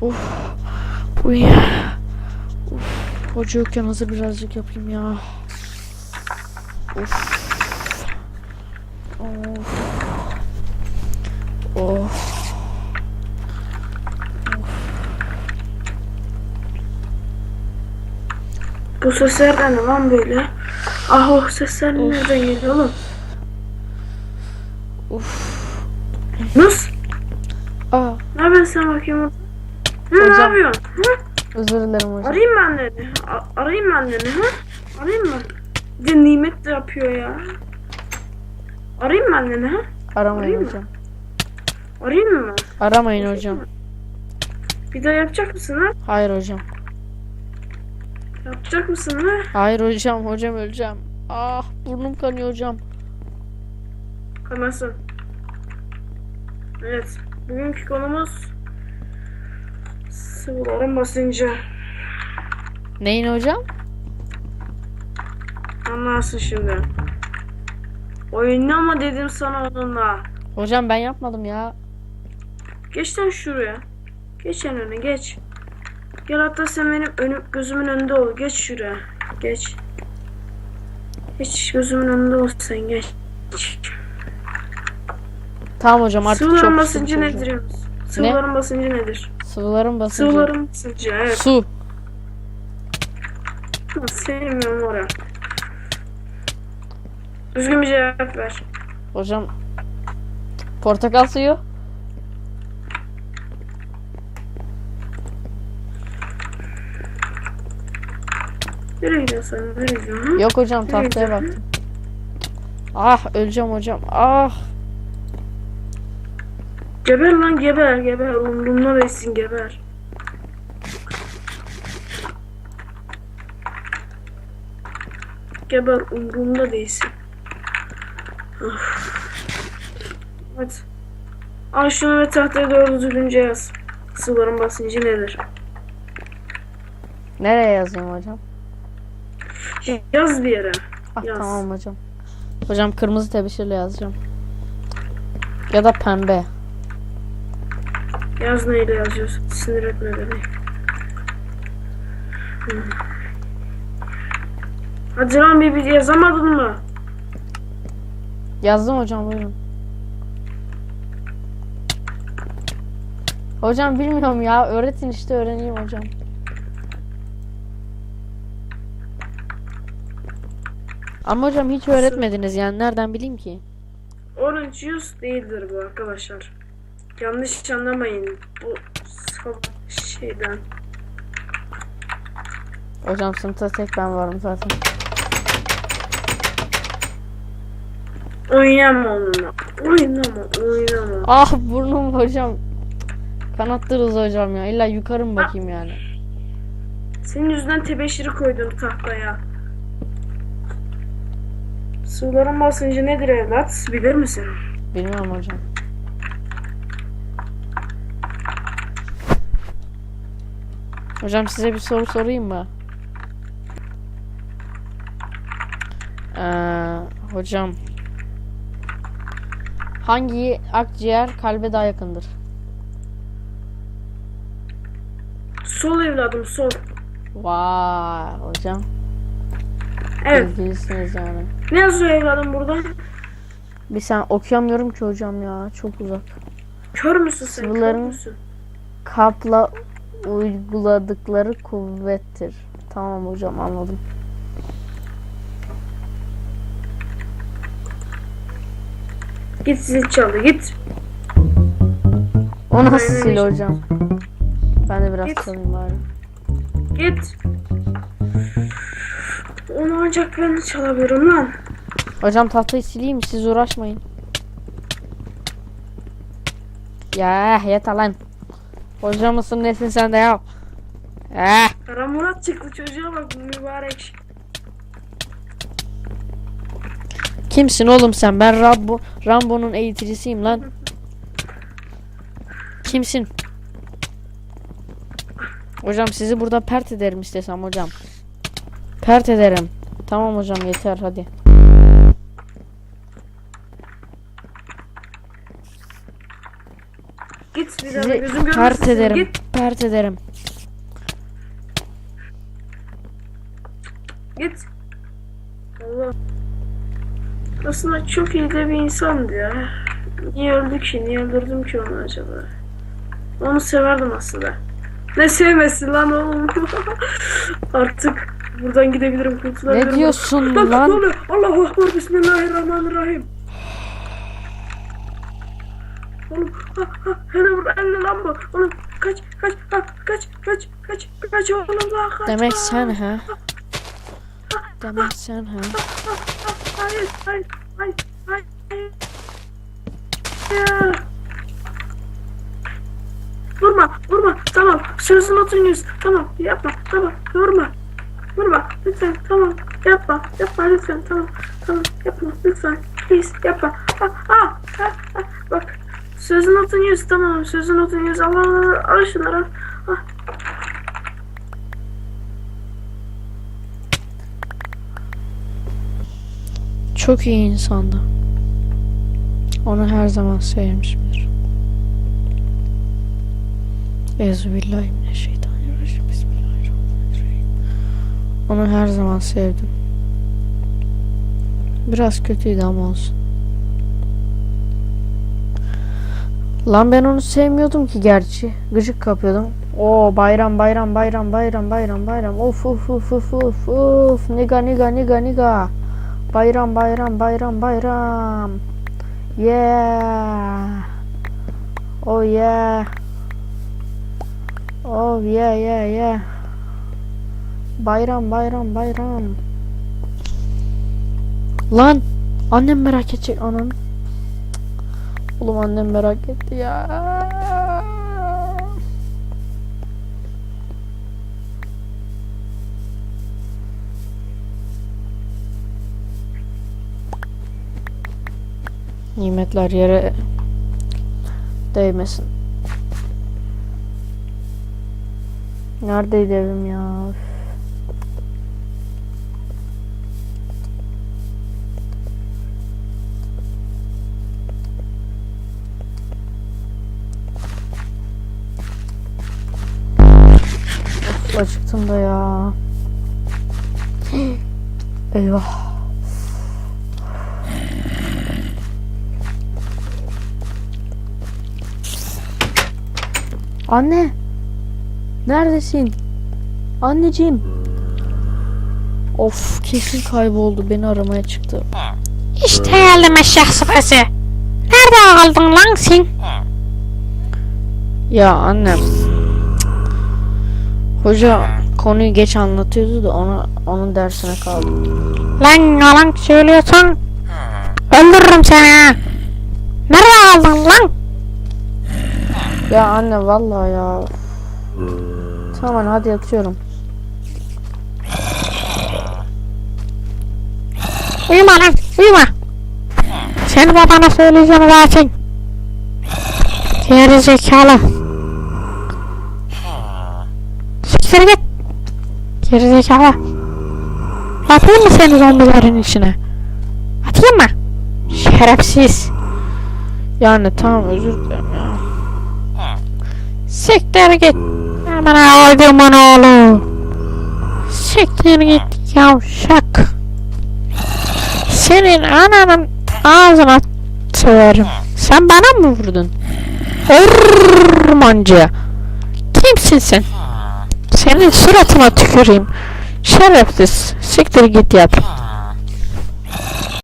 Of. Bu ya. Of. Hoca yokken hazır birazcık yapayım ya. Of. Of. Of. Bu sesler ne lan böyle? Ah o sesler Of. nereden geliyor oğlum? Of. Nasıl? Aa. Ne yapıyorsun sen bakayım? Hı, ne Hocam. yapıyorsun? Hı? Özür dilerim hocam. Arayayım ben anneni. A- arayayım ben anneni. Hı? Arayayım mı? Bir de nimet de yapıyor ya. Arayayım mı anneni? Hı? Aramayın Arayayım mı? hocam. Arayayım mı? Aramayın hocam. Bir daha yapacak mısın ha? Hayır hocam. Yapacak mısın ha? Hayır hocam. Hocam öleceğim. Ah burnum kanıyor hocam. Kamasın. Evet. Bugünkü konumuz sıvıların basıncı. Neyin hocam? Anlarsın şimdi. Oynama dedim sana onunla. Hocam ben yapmadım ya. Geç lan şuraya. Geç en öne geç. Gel hatta sen benim önüm, gözümün önünde ol. Geç şuraya. Geç. Geç gözümün önünde ol sen geç. Tamam hocam artık Sıvıların çok basıncı nedir? Sıvıların basıncı nedir? Sıvıların basıncı. Sıvıların basıncı evet. Su. Sevmiyorum oraya. Düzgün bir cevap ver. Hocam. Portakal suyu. Nereye gidiyorsun? Nereye gidiyorsun? Yok hocam tahtaya baktım. Ah öleceğim hocam. Ah. Geber lan geber geber. Umrumda değilsin geber. Geber umrumda değilsin. Of. Hadi. Al şunu ve tahtaya düzgünce yaz. Sıvıların basıncı nedir? Nereye yazayım hocam? Yaz bir yere. Ah Yaz. tamam hocam. Hocam kırmızı tebeşirle yazacağım. Ya da pembe. Yaz neyle yazıyorsun? Sinir etme beni. Hı. Hadi lan bir, bir yazamadın mı? Yazdım hocam buyurun. Hocam bilmiyorum ya. Öğretin işte öğreneyim hocam. Ama hocam hiç öğretmediniz yani nereden bileyim ki? Orange juice değildir bu arkadaşlar. Yanlış anlamayın. Bu sabah şeyden. Hocam sınıfta tek ben varım zaten. Oynama onunla. Oynama, oynama. Ah burnum hocam. Kanattırız hocam ya. İlla yukarı mı bakayım yani? Senin yüzünden tebeşiri koydum tahtaya. Suların basıncı nedir evlat? Bilir misin? Bilmiyorum hocam. Hocam size bir soru sorayım mı? Ee, hocam hangi akciğer kalbe daha yakındır? Sol evladım sol. Vay hocam Evet. bilgilisiniz yani. Ne yazıyor evladım burada? Bir sen okuyamıyorum ki hocam ya çok uzak. Kör müsün sen? Kör Sıvıların- müsün? Kapla uyguladıkları kuvvettir. Tamam hocam anladım. Git zil çaldı git. O nasıl sil hocam? Ben de biraz Git. çalayım bari. Git. Onu ancak ben çalabilirim lan. Hocam tahtayı sileyim siz uğraşmayın. Ya yeter lan. Hocam mısın nesin sen de ya? Eh. Kara Murat çıktı çocuğa bak mübarek. Kimsin oğlum sen? Ben Rambo, Rambo'nun eğiticisiyim lan. Kimsin? Hocam sizi burada pert ederim istesem hocam. Pert ederim. Tamam hocam yeter hadi. Git. Bir daha Sizi gözüm görmesin pert ederim. Git Pert ederim. git. Allah. Aslında çok iyi de bir insandı ya. Niye öldü ki? Niye öldürdüm ki onu acaba? Onu severdim aslında. Ne sevmesin lan oğlum. Artık buradan gidebilirim kurtulabilirim. Ne diyorsun Lan, lan? ne oluyor? Allahu Ekber Bismillahirrahmanirrahim. Oğlum ha ha hele vur elle lan bu. Oğlum kaç kaç ha, kaç kaç kaç kaç oğlum lan kaç. Demek sen ha? Demek sen ha? Hayır hayır hayır hayır. Ya. Vurma vurma tamam otun yüz tamam yapma tamam vurma vurma lütfen tamam yapma yapma lütfen tamam tamam yapma lütfen please yapma ah, ah, ah, ah. bak sözün otun yüz tamam sözün otun yüz Allah Allah al şunları al. Çok iyi insandı. Onu her zaman sevmişimdir. Euzubillahimineşşeytanirracim. Bismillahirrahmanirrahim. Onu her zaman sevdim. Biraz kötüydü ama olsun. Lan ben onu sevmiyordum ki gerçi. Gıcık kapıyordum. O bayram bayram bayram bayram bayram bayram. Of of of of of of. Niga niga niga niga. Bayram bayram bayram bayram. Yeah. Oh yeah. Oh yeah yeah yeah. Bayram bayram bayram. Lan annem merak edecek anam. Oğlum annem merak etti ya. Nimetler yere değmesin. Neredeydi evim ya? Üf. Of, acıktım da ya. Eyvah. Anne. Neredesin? Anneciğim. Of kesin kayboldu. Beni aramaya çıktı. İşte geldim eşek sıpası. Nerede kaldın lan sen? Ya annem. Hoca konuyu geç anlatıyordu da ona onun dersine kaldım. Lan yalan söylüyorsan öldürürüm seni ha. Nerede kaldın lan? Ya anne vallahi ya. Tamam hadi yatıyorum. Uyuma lan uyuma. Seni babana söyleyeceğim zaten. Geri zekalı. Siktir git. Geri zekalı. Atayım mı seni zombilerin içine? Atayım mı? Şerefsiz. Yani tamam özür dilerim ya. Siktir git. Hemen koyduğumun oğlu. Siktir git yavşak. Senin ananın ağzına sıvarım. Sen bana mı vurdun? Ormancı. Kimsin sen? Senin suratına tüküreyim. Şerefsiz. Siktir git yat.